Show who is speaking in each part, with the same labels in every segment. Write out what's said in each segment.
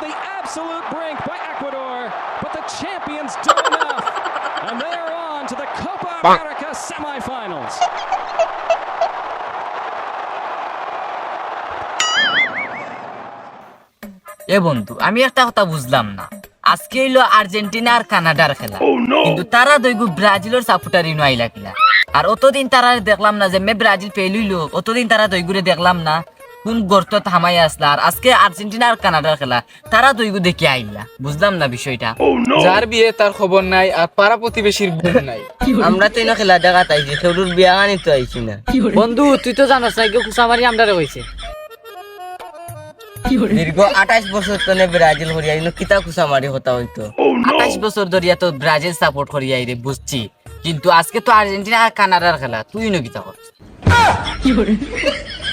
Speaker 1: the absolute brink by Ecuador, but the champions do enough. And they are on to the Copa America semifinals.
Speaker 2: এ বন্ধু আমি একটা কথা বুঝলাম না। আজকে হইল আর্জেন্টিনা আর কানাডার খেলা। কিন্তু তারা দইগু ব্রাজিলের সাপোর্টার ইনো আইলা আর অতদিন তারা দেখলাম না যে মে ব্রাজিল পেলইলো অতদিন তারা দইগুরে দেখলাম না কোন গর্ত থামাই আসলা? আর আজকে আর্জেন্টিনা আর কানাডার খেলা। তারা দইগু দেখে আইলা বুঝলাম না বিষয়টা।
Speaker 3: যার বিয়ে তার খবর নাই আর পাড়া প্রতিবেশীর বোন নাই।
Speaker 2: আমরা তো এনে খেলা দেখা তাইছি সেউর বিয়া গানি তো আইছি না।
Speaker 4: বন্ধু তুই তো জানোস না কেউ কুসামারি আমদারে হয়েছে
Speaker 2: দীর্ঘ আঠাশ বছর তনে ব্রাজিল হরিয়া ইনো কিতা কুসা মারি হতা হইতো আঠাশ বছর ধরিয়া তো ব্রাজিল সাপোর্ট করিয়া রে বুঝছি। কিন্তু আজকে তো আর্জেন্টিনা আর কানাডার খেলা তুই নো কিতা করছিস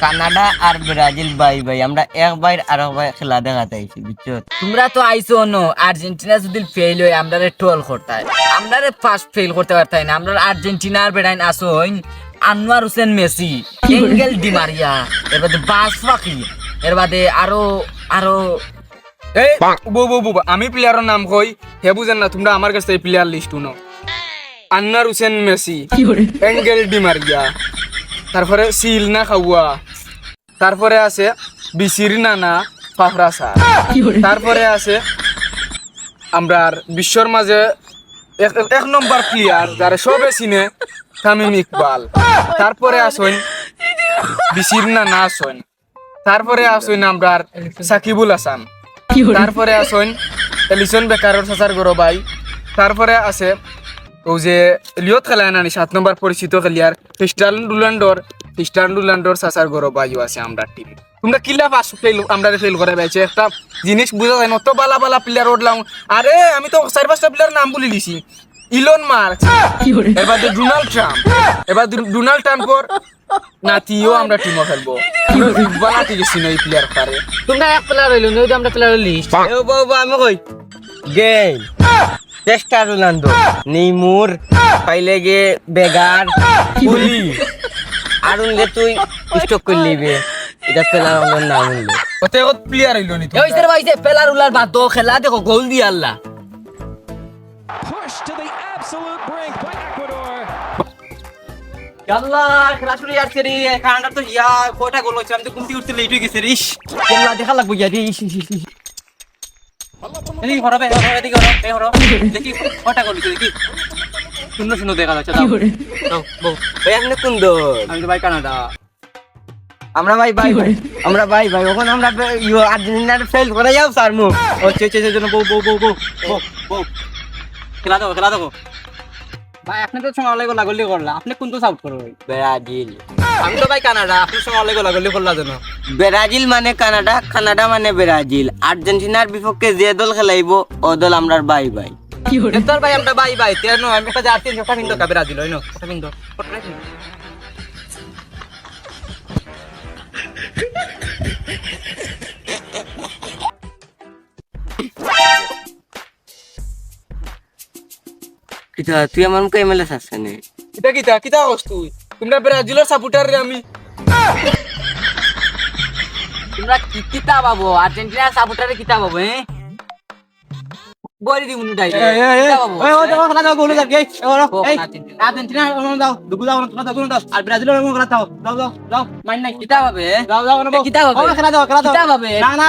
Speaker 2: কানাডা আর ব্রাজিল বাই বাই। আমরা এক বাইর আর এক বাই খেলা দেখা তাইছি বুঝছ? তোমরা তো আইছো নো আর্জেন্টিনা যদি ফেল হয় আমরা ট্রোল করতে আমরা ফার্স্ট ফেল করতে পারতাই না। আমরা আর্জেন্টিনা আর বেড়াইন আসো Anwar Hossain Messi Angel Di Maria এর বাদে বাস ফাকি এর বাদে আরও আরও
Speaker 3: এই বউ বউ বউ আমি প্লেয়ারের নাম কই? হে বুঝেন না তোমরা আমার কাছে প্লেয়ার লিস্ট শুনো। আন্নার হুসেন মেসি এঙ্গেল ডিমারিয়া তারপরে সিল না খাওয়া। তারপরে আছে বিসির নানা ফাফরা স্যার। তারপরে আছে আমরা বিশ্বর মাঝে এক- নম্বর প্লেয়ার যারা সবে চিনে তামিম ইকবাল। তারপরে আসুন বিসির নানা আসুন। তারপরে আসুন আমরা সাকিবুল হাসান। তারপরে আসুন এলিসন বেকারর সাসার গরো ভাই তারপরে আছে ও যে লিওত খেলায় নানি সাত নম্বর পরিচিত খেলিয়ার, খ্রিস্টান ডুলান্ডর খ্রিস্টান ডুলান্ডর সাসার গরো ভাইও আছে আমরা টিম তোমরা কিলা পাস ফেল আমরা ফেল করে পাইছে। একটা জিনিস বুঝা যায় না? অত বালা বালা প্লেয়ার উঠলাম আরে আমি তো চার পাঁচটা প্লেয়ার নাম বলে দিছি ইলন মার্ক এবার যে ডোনাল্ড ট্রাম্প এবার ডোনাল্ড ট্রাম্পর নাতিও আমরা টিমও খেলব। বালা ঠিক আছে এই প্লেয়ার পারে
Speaker 4: তোমরা এক প্লেয়ার হইল নই আমরা প্লেয়ার লিস্ট
Speaker 2: এ বাবা আমি কই গেম চেষ্টা রোনাল্ডো নেইমুর পাইলে গে বেগার পুলি আর উনলে তুই স্টক করে লিবে। এটা পেলার আমার নাম হইল।
Speaker 3: ওতে প্লেয়ার হইল নি তো।
Speaker 2: এই সর ভাইছে পেলার উলার বাদ দো খেলা দেখো গোল দি আল্লাহ দেখা লাগবো ইয়া ইস, ইস
Speaker 4: এদিকে হরবে হরবে এদিকে হরো হরো দেখি কয়টা গোল দেখি। শূন্য শূন্য দেখা যাচ্ছে দাও। দাও বউ
Speaker 2: ভাই আপনি কোন দল।
Speaker 4: আমি তো ভাই কানাডা।
Speaker 2: আমরা ভাই ভাই ভাই। আমরা ভাই ভাই ওখানে আমরা ইয়ো আর্জেন্টিনার ফেল করে যাও স্যার মু।
Speaker 4: ও চে চে চে জন্য বউ বউ বউ বউ। বউ খেলা দেখো খেলা দেখো। ভাই আপনি তো সঙ্গে অলেগো লাগলি করলা। আপনি কোন তো সাউট করো ভাই?
Speaker 2: ব্রাজিল।
Speaker 4: আমি তো ভাই কানাডা। আপনি সঙ্গে অলেগো লাগলি করলা জন্য
Speaker 2: ব্রাজিল মানে কানাডা কানাডা মানে ব্রাজিল। আর্জেন্টিনার বিপক্ষে যে দল খেলাইব ও দল আমরা বাই বাই
Speaker 4: তোর ভাই আমরা বাই বাই তের নো আমি একটা জার্সি একটা কিনতো কাবে রাজি লইনো একটা কিনতো
Speaker 2: কিতা তুই আমার মুখে এমএলএ আসছে নে
Speaker 3: এটা কিতা কিতা কস তুই? তোমরা ব্রাজিলের সাপোর্টার রে আমি।
Speaker 2: তোমরা কি কিতা পাবো? আর্জেন্টিনার সাপোর্টারে কিতা পাবো হ্যাঁ বলি দি মুনু ডাই কিতা পাবো
Speaker 4: ওই ও দেখো খেলা দাও গোল দাও এই ওরো এই
Speaker 2: না আর্জেন্টিনা।
Speaker 4: ওরো দাও দুগু দাও খেলা দাও গোল দাও আর ব্রাজিল ওরো খেলা দাও দাও দাও দাও মাইন নাই।
Speaker 2: কিতা পাবে
Speaker 4: দাও দাও ওরো
Speaker 2: কিতা পাবে?
Speaker 4: ও খেলা দাও খেলা দাও।
Speaker 2: কিতা পাবে?
Speaker 4: না না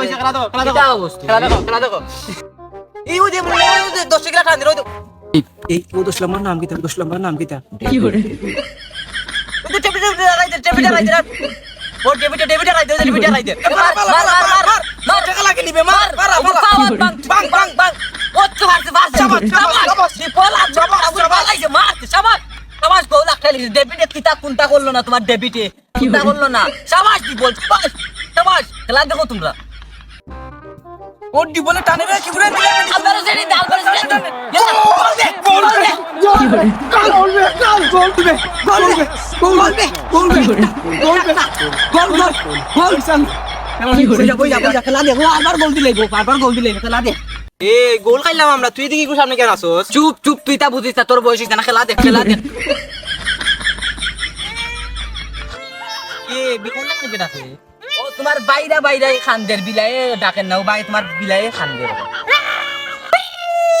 Speaker 4: ওই। খেলা দাও খেলা
Speaker 2: কিতা
Speaker 4: দাও? খেলা দাও খেলা দাও।
Speaker 2: এই ওই যে ওই যে দশ টাকা টান দিল
Speaker 4: এই ও দশ নম্বর নাম কিতা দশ নম্বর নাম কিতা?
Speaker 2: ওই যে টেপি টেপি টেপি ও টেপি টেপি লাগাই দে টেপি লাগাই দে। মার মার মার মার মার মার। টাকা লাগি নিবে মার মার বাং বাং বাং খেলি ডেবিটে কিতা কোনটা করল না তোমার ডেবিটে কোনটা করল না শাবাশ দি বল শাবাশ শাবাশ খেলা দেখো তোমরা
Speaker 3: ও ডি বলে টানে রে কি করে দিলে
Speaker 2: আলবারেজ এনে দে আলবারেজ এনে দে গোল দে গোল দে
Speaker 4: খেলা দেখো আবার গোল দিলে আবার গোল দিলে খেলা দে এ গোল খাইলাম আমরা। তুই দেখি সামনে কেন আসোস?
Speaker 2: চুপ চুপ তুই তা বুঝিস না তোর বয়স না খেলা দেখ খেলা দেখ
Speaker 4: এ না
Speaker 2: ও তোমার বাইরা বাইরাই খান্দের বিলায়ে ডাকেন না ও ভাই তোমার বিলায়ে খান্দের।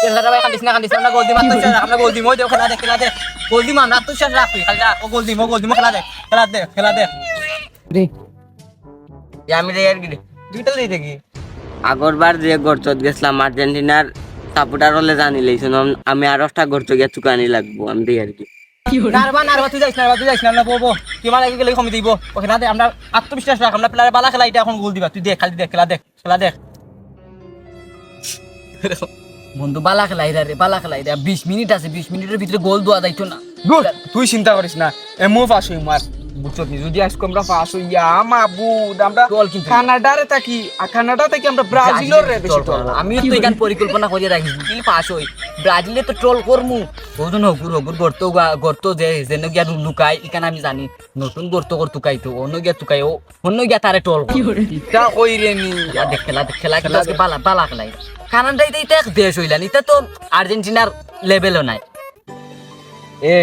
Speaker 2: খেলাটা ভাই কান্দিস না কান্দিস আমরা গোল দিম আমরা গোল দিম দেখ খেলা দেখ খেলা দেখ গোল দিম আমরা তুই শেষ রাখবি খালি রাখ, ও গোল দিম ও গোল দিম খেলা দেখ খেলা দেখ খেলা দেখ
Speaker 5: রে।
Speaker 2: আমি রে আর দুইটা দিই দেখি।
Speaker 5: আগরবার যে গরচত গেছিলাম আর্জেন্টিনার সাপোর্টার হলে জানি লইছেন আমি আর একটা গরচ গিয়ে চুকানি লাগবো আমি দিই আর কি।
Speaker 2: নারবা নারবা তুই যাইস নারবা তুই যাইস না বো বো তোমার আগে গেলে কমি দিব। ও খেলা দেখ আমরা আত্মবিশ্বাস রাখ আমরা প্লেয়ার বালা খেলা এটা এখন গোল দিবা। তুই দেখ খালি দেখ খেলা দেখ খেলা দেখ। বন্ধু বালা খেলা এরা রে বালা খেলা এরা বিশ মিনিট আছে বিশ মিনিটের ভিতরে গোল দেওয়া যাইতো না।
Speaker 3: তুই চিন্তা করিস না এমও হই মার। বুঝছত নি যদি আজকে আমরা পাস হইয়া মাবুদ আমরা
Speaker 2: টল কিন্তু।
Speaker 3: কানাডারে থাকি আর কানাডা থেকে আমরা ব্রাজিলের রে বেশি টল
Speaker 2: আমি তো এখান পরিকল্পনা করিয়ে রাখি যদি পাস হই ব্রাজিলে তো ট্রল করমু। ওজন হগুর হগুর গর্ত গর্ত যে যেন গিয়া লুকাই এখানে আমি জানি। নতুন গর্ত কর তুকাই তো অন্য গিয়া তুকাই ও অন্য গিয়া তারে ট্রল
Speaker 3: ইটা কইরে নি?
Speaker 2: খেলা দেখ খেলা দেখ খেলা খেলা বালা বালা খেলাই কানাডা এটা এটা এক দেশ হইলান এটা তো আর্জেন্টিনার লেভেলও নাই।
Speaker 5: এ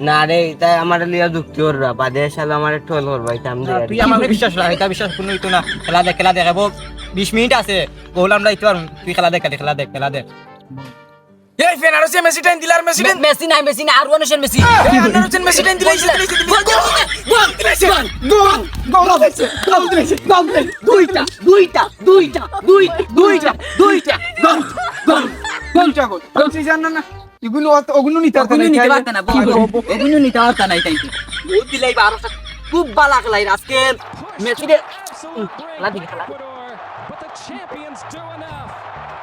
Speaker 5: না রে এটা আমার লিয়া যুক্তি করবা বাদে সালে আমার টোল করবা এটা আমি
Speaker 2: তুই
Speaker 5: কি।
Speaker 2: আমার বিশ্বাস রাখ এটা বিশ্বাস কোনো হইতো না। খেলা দেখ খেলা দেখাবো বিশ মিনিট আছে। গোল আমরা পারব তুই খেলা দেখ খেলা দেখ খেলা দেখ
Speaker 3: এই ফেনারসে মেসি টাইম দিলার মেসি টাইম
Speaker 2: মেসি নাই মেসি নাই আর ওয়ানেশন মেসি।
Speaker 3: ফেনারসে মেসি টাইম দিলাই
Speaker 2: গোল, গোল, গোল, গোল, গোল।
Speaker 3: গোল গোল গোল দিলাইছে
Speaker 2: দুইটা দুইটা দুইটা দুইটা দুইটা দুইটা
Speaker 3: গোল! গোল! গোল। গোল। জান না। এগুলো ওগুলো নিতে পারতে না
Speaker 2: নিতে পারত না? ওগুলো নিতে পারত না এটাই বহুত দিলাই বারোটা খুব বালা খেলাই আজকে। খেলা দিকে.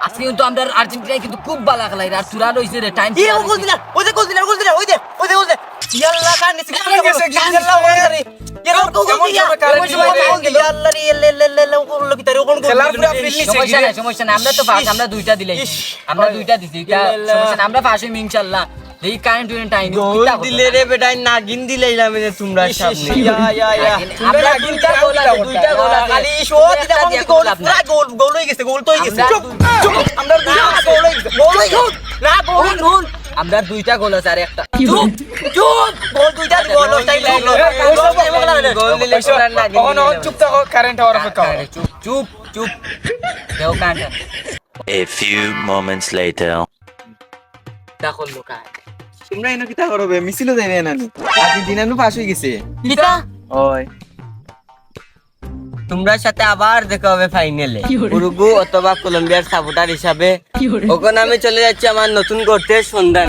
Speaker 2: আজকে কিন্তু আমরা আর্জেন্টিনায় কিন্তু খুব বালা খেলাই আর তুরা রইছে রে টাইম
Speaker 6: এ ও গোল দিলা ওই দে গোল দিলা গোল ওই দে ওই দে।
Speaker 3: গেছে।
Speaker 6: ইয়াল্লা ওই রে ইয়ার গোল গোল
Speaker 3: এমন
Speaker 6: দিয়া
Speaker 3: সময় কারেন্ট
Speaker 6: এমন সময়
Speaker 3: দিলাই রে।
Speaker 6: গোল দিলা ইয়াল্লা রে ইয়াল্লা ইয়াল্লা ইয়াল্লা গোল কি তারে গোল গোল
Speaker 3: খেলার পুরা ফিল নিছে
Speaker 2: সমস্যা নাই সমস্যা নাই আমরা তো ফার্স্ট আমরা দুইটা দিলাই আমরা দুইটা দিছি এটা সমস্যা নাই আমরা ফার্স্ট হইম ইনশাআল্লাহ এই কারেন্ট টুরেন্ট টাইম
Speaker 5: গোল দিলে রে বেটাই নাগিন দিলাইলাম যে তোমরা সামনে
Speaker 6: ইয়া ইয়া ইয়া
Speaker 2: আমরা দুইটা গোল আছে দুইটা গোল আছে
Speaker 6: খালি শট দিলা কোন গোল পুরা গোল গোল হয়ে গেছে গোল তো হয়ে গেছে চুপ চুপ আমরা দুইটা গোল হয়ে গেছে গোল হয়ে গেছে না গোল
Speaker 2: গোল আমরা দুইটা গোল আছে আর একটা
Speaker 6: চুপ চুপ! গোল দুইটা গোল লস্টাই গোল
Speaker 5: গোল দিলে তোমরা নাগিন
Speaker 3: অন অন চুপ থাকো কারেন্ট হওয়ার অপেক্ষা
Speaker 2: চুপ চুপ চুপ। দেও কান্টা
Speaker 7: A few moments later.
Speaker 2: দেখো
Speaker 8: তোমরা এনে কিতা করবে? মিছিল যাইবে না আর্জেন্টিনা নু পাস হয়ে গেছে। ওই।
Speaker 5: তোমরা সাথে আবার দেখা হবে ফাইনালে উরুগু অথবা কলম্বিয়ার সাপোর্টার হিসাবে ওখানে আমি চলে যাচ্ছি আমার নতুন করতে সন্ধান